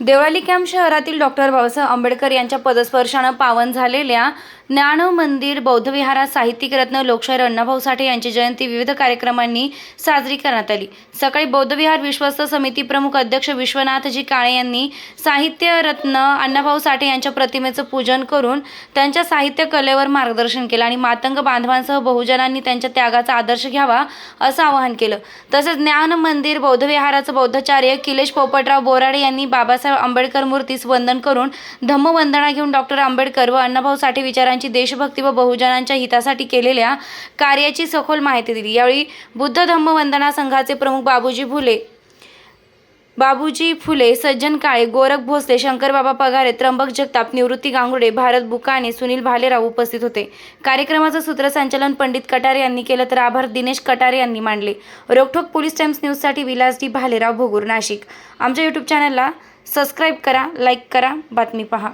Deolali camp शहरातील doctor Babasaheb Ambedkar यांच्या पदस्पर्शानं पावन झालेल्या ज्ञान मंदिर बौद्ध विहारात साहित्यिक रत्न लोकशाहीर अण्णाभाऊ साठे यांची जयंती विविध कार्यक्रमांनी साजरी करण्यात आली. सकाळी बौद्ध विहार विश्वस्त समिती प्रमुख अध्यक्ष विश्वनाथजी काळे यांनी साहित्य रत्न अण्णाभाऊ साठे यांच्या प्रतिमेचं पूजन करून त्यांच्या साहित्य कलेवर मार्गदर्शन केलं आणि मातंग बांधवांसह बहुजनांनी त्यांच्या त्यागाचा आदर्श घ्यावा असं आवाहन केलं. तसेच ज्ञान मंदिर बौद्ध विहाराचं बौद्धाचार्य किलेश पोपटराव बोराडे यांनी बाबासाहेब आंबेडकर मूर्तीस वंदन करून धम्मवंदना घेऊन डॉक्टर आंबेडकर व अण्णाभाऊ साठे विचारांची देशभक्ती व बहुजनांच्या हितासाठी केलेल्या कार्याची सखोल माहिती दिली. यावेळी बुद्ध धम्मवंदना संघाचे प्रमुख बाबूजी फुले बाबूजी फुले सज्जन काळे गोरख भोसले शंकरबाबा पगारे त्र्यंबक जगताप निवृत्ती गांगुडे भारत बुकाने सुनील भालेराव उपस्थित होते. कार्यक्रमाचं सूत्रसंचालन पंडित कटारे यांनी केलं तर आभार दिनेश कटारे यांनी मांडले. रोकठोक पोलीस टाइम्स न्यूजसाठी विलास डी भालेराव भोगूर नाशिक. आमच्या यूट्यूब चॅनलला सबस्क्राईब करा लाईक करा बातमी पहा.